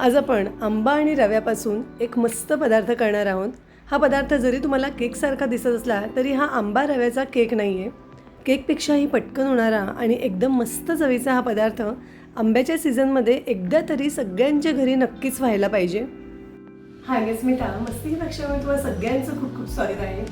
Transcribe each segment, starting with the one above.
आज आपण आंबा आणि रव्यापासून एक मस्त पदार्थ करणार आहोत. हा पदार्थ जरी तुम्हाला केकसारखा दिसत असला तरी हा आंबा रव्याचा केक नाही आहे केकपेक्षाही पटकन होणारा आणि एकदम मस्त चवीचा हा पदार्थ आंब्याच्या सीझनमध्ये एकदा तरी सगळ्यांच्या घरी नक्कीच व्हायला पाहिजे. हाय मी स्मिता मस्ती कक्षामध्ये तुम्हाला सगळ्यांचं खूप खूप स्वागत आहे.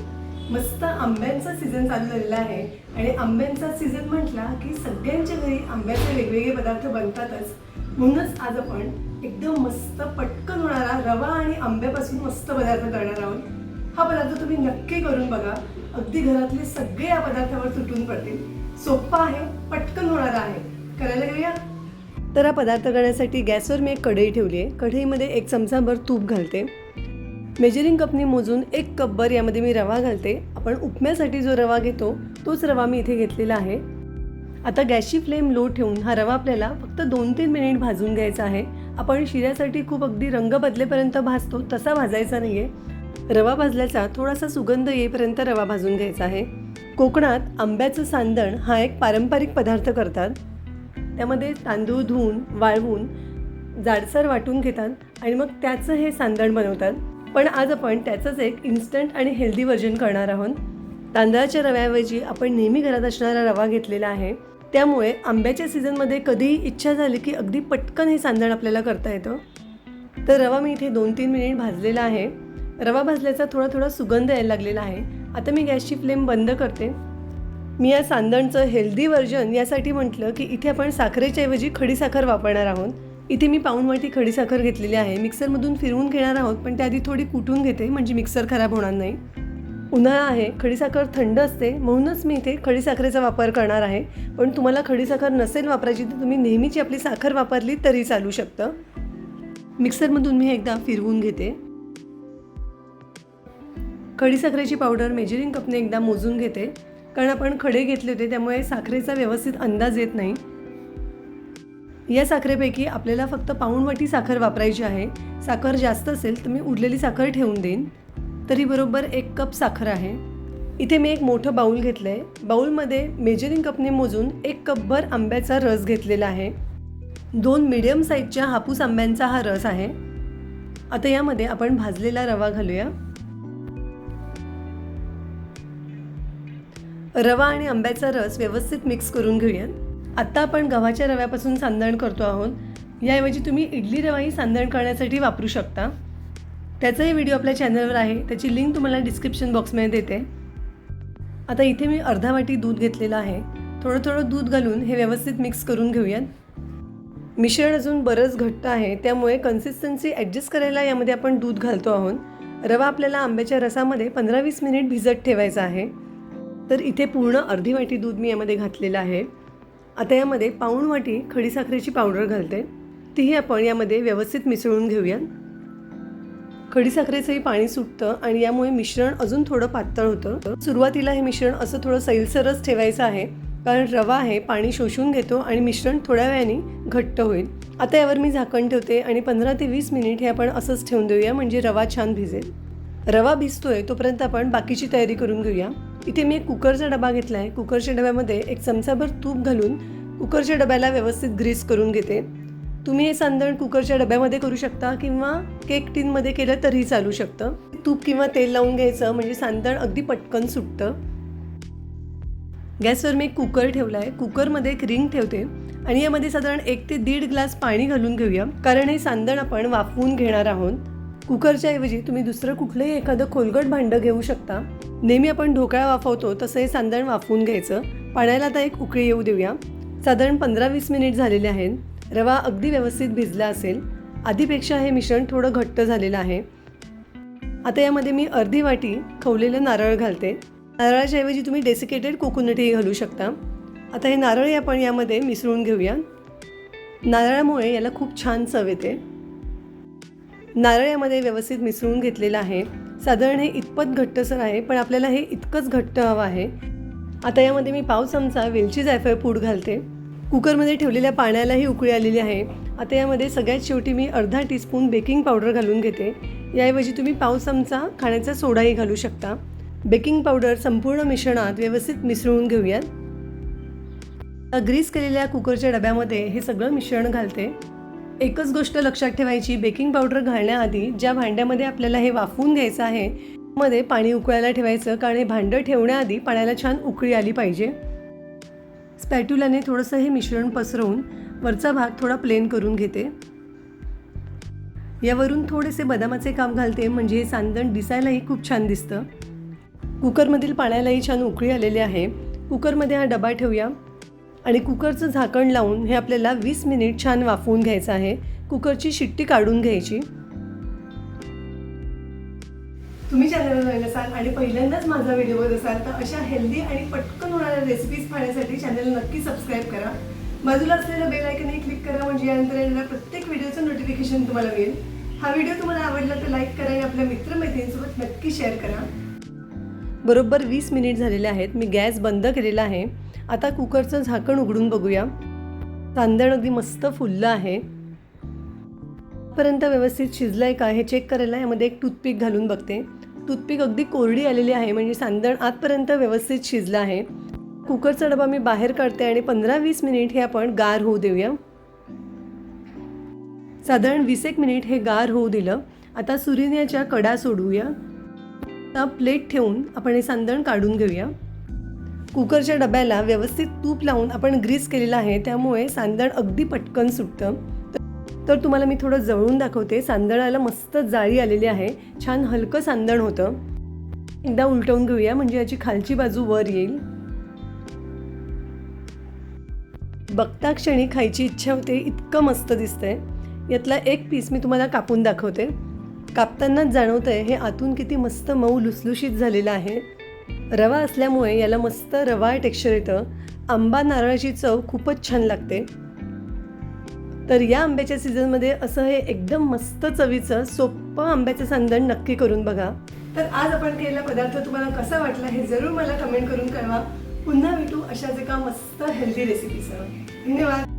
मस्त आंब्यांचा सीझन चालू झालेला आहे आणि आंब्यांचा सीझन म्हटला की सगळ्यांच्या घरी आंब्याचे वेगवेगळे पदार्थ बनतातच. म्हणूनच आज आपण एकदम मस्त पटकन होणारा रवा आणि आंब्यापासून मस्त पदार्थ करणार आहोत. हा पदार्थ तुम्ही नक्की करून बघा. अगदी घरातले सगळे या पदार्थावर तुटून पडतील. सोपा आहे पटकन होणारा आहे. करायला घेऊया? तर हा पदार्थ करण्यासाठी गॅसवर मी एक कढई ठेवली आहे. कढईमध्ये एक चमचाभर तूप घालते. मेजरिंग कपनी मोजून एक कपभर यामध्ये मी रवा घालते. आपण उपम्यासाठी जो रवा घेतो तोच रवा मी इथे घेतलेला आहे. आता गॅसची फ्लेम लो ठेवून हा रवा आपल्याला फक्त दोन तीन मिनिट भाजून घ्यायचा आहे. आपण शिऱ्यासाठी खूप अगदी रंग बदलेपर्यंत भाजतो तसा भाजायचा नाही आहे रवा भाजल्याचा थोडासा सुगंध येईपर्यंत रवा भाजून घ्यायचा आहे. कोकणात आंब्याचं सांदण हा एक पारंपरिक पदार्थ करतात. त्यामध्ये तांदूळ धुवून वाळवून जाडसर वाटून घेतात आणि मग त्याचं हे सांदण बनवतात. पण आज आपण त्याचंच एक इन्स्टंट आणि हेल्दी व्हर्जन करणार आहोत. तांदळाच्या रव्याऐवजी आपण नेहमी घरात असणारा रवा घेतलेला आहे. त्यामुळे आंब्याच्या सीझनमध्ये कधीही इच्छा झाली की अगदी पटकन हे सांदण आपल्याला करता येतं. तर रवा मी इथे दोन तीन मिनिट भाजलेला आहे. रवा भाजल्याचा थोडा थोडा सुगंध यायला लागलेला आहे. आता मी गॅसची फ्लेम बंद करते. मी या सांदणचं हेल्दी व्हर्जन यासाठी म्हटलं की इथे आपण साखरेच्या ऐवजी खडीसाखर वापरणार आहोत. इथे मी पाऊण वाटी खडीसाखर घेतलेली आहे. मिक्सरमधून फिरवून घेणार आहोत पण त्याआधी थोडी कुटून घेते म्हणजे मिक्सर खराब होणार नाही. उन्हाळा आहे खडीसाखर थंड असते म्हणूनच मी इथे खडीसाखरेचा वापर करणार आहे. पण तुम्हाला खडीसाखर नसेल वापरायची तर तुम्ही नेहमीची आपली साखर वापरली तरी चालू शकतं. मिक्सरमधून मी एकदा फिरवून घेते. खडीसाखरेची पावडर मेजरिंग कपने एकदा मोजून घेते. कारण आपण खडे घेतले होते त्यामुळे साखरेचा व्यवस्थित अंदाज येत नाही. या साखरेपैकी आपल्याला फक्त पाऊणवाटी साखर वापरायची आहे. साखर जास्त असेल तर मी उरलेली साखर ठेवून देईन. तरी बरोबर एक कप साखर आहे. इथे मी एक मोठं बाऊल घेतलं आहे बाऊलमध्ये मेजरिंग कपने मोजून एक कपभर आंब्याचा रस घेतलेला आहे. दोन मिडियम साईजच्या हापूस आंब्यांचा हा रस आहे. आता यामध्ये आपण भाजलेला रवा घालूया. रवा आणि आंब्याचा रस व्यवस्थित मिक्स करून घेऊया आत्ता आपण गव्हाच्या रव्यापासून सांदण करतो आहोत. याऐवजी तुम्ही इडली रवाही सांदण करण्यासाठी वापरू शकता. त्याचाही व्हिडिओ आपल्या चॅनलवर आहे. त्याची लिंक तुम्हाला डिस्क्रिप्शन बॉक्समध्ये देते. आता इथे मी अर्धा वाटी दूध घेतलेलं आहे. थोडं थोडं दूध घालून हे व्यवस्थित मिक्स करून घेऊयात. मिश्रण अजून बरंच घट्ट आहे. त्यामुळे कन्सिस्टन्सी ॲडजस्ट करायला यामध्ये आपण दूध घालतो आहोत. रवा आपल्याला आंब्याच्या रसामध्ये पंधरा वीस मिनिट भिजत ठेवायचा आहे. तर इथे पूर्ण अर्धी वाटी दूध मी यामध्ये घातलेलं आहे. आता यामध्ये पाऊण वाटी खडीसाखरेची पावडर घालते. तीही आपण यामध्ये व्यवस्थित मिसळून घेऊयात. खडीसाखरेचंही पाणी सुटतं आणि यामुळे मिश्रण अजून थोडं पातळ होतं. सुरुवातीला हे मिश्रण असं थोडं सैलसरच ठेवायचं आहे कारण रवा आहे पाणी शोषून घेतो आणि मिश्रण थोड्या वेळाने घट्ट होईल. आता यावर मी झाकण ठेवते आणि पंधरा ते वीस मिनिट हे आपण असंच ठेवून देऊया म्हणजे रवा छान भिजेल. रवा भिजतोय तोपर्यंत आपण बाकीची तयारी करून घेऊया. इथे मी एक कुकरचा डबा घेतला आहे कुकरच्या डब्यामध्ये एक चमचाभर तूप घालून कुकरच्या डब्याला व्यवस्थित ग्रीस करून घेते. तुम्ही हे सांदण कुकरच्या डब्यामध्ये करू शकता किंवा केक टीनमध्ये केलं तरीही चालू शकतं. तूप किंवा तेल लावून घ्यायचं म्हणजे सांदण अगदी पटकन सुटतं. गॅसवर मी एक कुकर ठेवला आहे कुकरमध्ये एक रिंग ठेवते आणि यामध्ये साधारण एक ते दीड ग्लास पाणी घालून घेऊया कारण हे सांदण आपण वाफवून घेणार आहोत. कुकरच्या ऐवजी तुम्ही दुसरं कुठलंही एखादं खोलगट भांडं घेऊ शकता. नेहमी आपण ढोकळा वाफवतो तसं हे सांदण वाफवून घ्यायचं. पाण्याला आता एक उकळी येऊ देऊया. साधारण पंधरा वीस मिनिट झालेले आहेत. रवा अगदी व्यवस्थित भिजला असेल आधीपेक्षा हे मिश्रण थोडं घट्ट झालेलं आहे. आता यामध्ये मी अर्धी वाटी खवलेलं नारळ घालते. नारळाच्या ऐवजी तुम्ही डेसिकेटेड कोकोनटही घालू शकता. आता हे नारळ आपण यामध्ये मिसळून घेऊया. नारळामुळे याला खूप छान चव येते. नारळ यामध्ये व्यवस्थित मिसळून घेतलेलं आहे. साधारण हे इतपत घट्टसर आहे पण आपल्याला हे इतकंच घट्ट हवं आहे. आता यामध्ये मी पाव चमचा वेलची जायफळ पूड घालते. कुकरमध्ये ठेवलेल्या पाण्यालाही उकळी आलेली आहे. आता यामध्ये सगळ्यात शेवटी मी अर्धा टीस्पून बेकिंग पावडर घालून घेते. याऐवजी तुम्ही पाव चमचा खाण्याचा सोडाही घालू शकता. बेकिंग पावडर संपूर्ण मिश्रणात व्यवस्थित मिसळून घेऊयात. ग्रीस केलेल्या कुकरच्या डब्यामध्ये हे सगळं मिश्रण घालते. एकच गोष्ट लक्षात ठेवायची बेकिंग पावडर घालण्याआधी ज्या भांड्यामध्ये आपल्याला हे वाफवून घ्यायचं आहे मध्ये पाणी उकळायला ठेवायचं कारण हे भांडं ठेवण्याआधी पाण्याला छान उकळी आली पाहिजे. स्पॅट्युलाने थोडंसं हे मिश्रण पसरवून वरचा भाग थोडा प्लेन करून घेते. यावरून थोडेसे बदामाचे काम घालते म्हणजे हे सांदण दिसायलाही खूप छान दिसतं. कुकरमधील पाण्यालाही छान उकळी आलेली आहे. कुकरमध्ये हा डबा ठेवूया. आणि कुकरचं झाकण लावून हे आपल्याला वीस मिनिट छान वाफवून घ्यायचं आहे. कुकरची शिट्टी काढून घ्यायची. तुम्ही चॅनलवर नवीन असाल आणि पहिल्यांदाच माझा व्हिडिओ बघत असाल तर अशा हेल्दी आणि पटकन होणाऱ्या रेसिपीज पाहण्यासाठी चॅनल नक्की सबस्क्राईब करा. बाजूला असलेलं बेल आयकनही क्लिक करा म्हणजे यानंतर येणाऱ्या प्रत्येक व्हिडिओचं नोटिफिकेशन तुम्हाला मिळेल. हा व्हिडिओ तुम्हाला आवडला तर लाईक करा आणि आपल्या मित्रमैत्रिणींसोबत नक्की शेअर करा. बरोबर वीस मिनिट झालेले आहेत. मी गॅस बंद केलेला आहे. आता कुकरचं झाकण उघडून बघूया. तांदळ अगदी मस्त फुललं आहे. पर्यंत व्यवस्थित शिजलं आहे का हे चेक करायला यामध्ये एक टूथपिक घालून बघते. टूथपिक अगदी कोरडी आलेली आहे म्हणजे सांदण आतपर्यंत व्यवस्थित शिजलं आहे. कुकरचा डबा मी बाहेर काढते आणि पंधरा वीस मिनिट हे आपण गार होऊ देऊया. साधारण वीस एक मिनिट हे गार होऊ दिलं. आता सुरिन्याच्या कडा सोडूया. आता प्लेट ठेवून आपण हे सांदण काढून घेऊया. कुकरच्या डब्याला व्यवस्थित तूप लावून आपण ग्रीस केलेलं आहे त्यामुळे सांदण अगदी पटकन सुटतं. तर तुम्हाला मी थोडं जवळून दाखवते. सांदणाला मस्त जाळी आलेली आहे. छान हलकं सांदण होतं. एकदा उलटवून घेऊया म्हणजे याची खालची बाजू वर येईल. बघता क्षणी खायची इच्छा होते इतकं मस्त दिसतंय. यातला एक पीस मी तुम्हाला कापून दाखवते. कापतानाच जाणवतंय हे आतून किती मस्त मऊ लुसलुशीत झालेलं आहे. रवा असल्यामुळे याला मस्त रवा टेक्स्चर येतं. आंबा नारळाची चव खूपच छान लागते. तर या आंब्याच्या सीझनमध्ये असं हे एकदम मस्त चवीचं सोपं आंब्याचं सांदण नक्की करून बघा. तर आज आपण केलेला पदार्थ तुम्हाला कसा वाटला हे जरूर मला कमेंट करून कळवा. पुन्हा भेटू अशाच एका मस्त हेल्दी रेसिपीसह धन्यवाद.